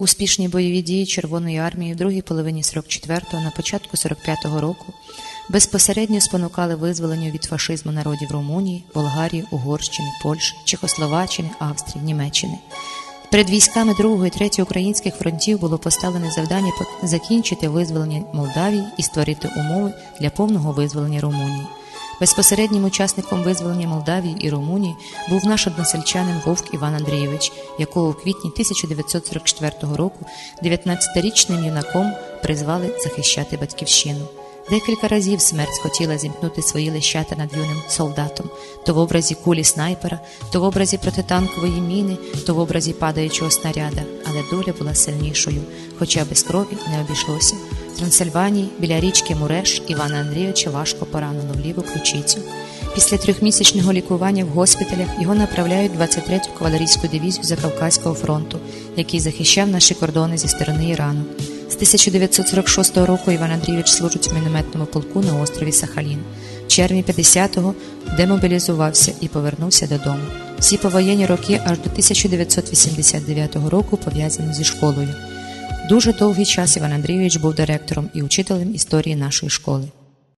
Успішні бойові дії Червоної армії в другій половині 44-го на початку 45-го року безпосередньо спонукали визволенню від фашизму народів Румунії, Болгарії, Угорщини, Польщі, Чехословаччини, Австрії, Німеччини. Перед військами 2 і 3 українських фронтів було поставлене завдання закінчити визволення Молдавії і створити умови для повного визволення Румунії. Безпосереднім учасником визволення Молдавії і Румунії був наш односельчанин Вовк Іван Андрійович, якого у квітні 1944 року 19-річним юнаком призвали захищати батьківщину. Декілька разів смерть хотіла зімкнути свої лещата над юним солдатом, то в образі кулі снайпера, то в образі протитанкової міни, то в образі падаючого снаряда, але доля була сильнішою, хоча без крові не обійшлося. Трансильванії біля річки Муреш Івана Андрійовича важко поранено в ліву ключицю. Після трьохмісячного лікування в госпіталях його направляють в 23-ю кавалерійську дивізію Закавказького фронту, який захищав наші кордони зі сторони Ірану. З 1946 року Іван Андрійович служить в мінометному полку на острові Сахалін. В червні 50-го демобілізувався і повернувся додому. Всі повоєнні роки аж до 1989 року пов'язані зі школою. Дуже довгий час Іван Андрійович був директором і учителем історії нашої школи.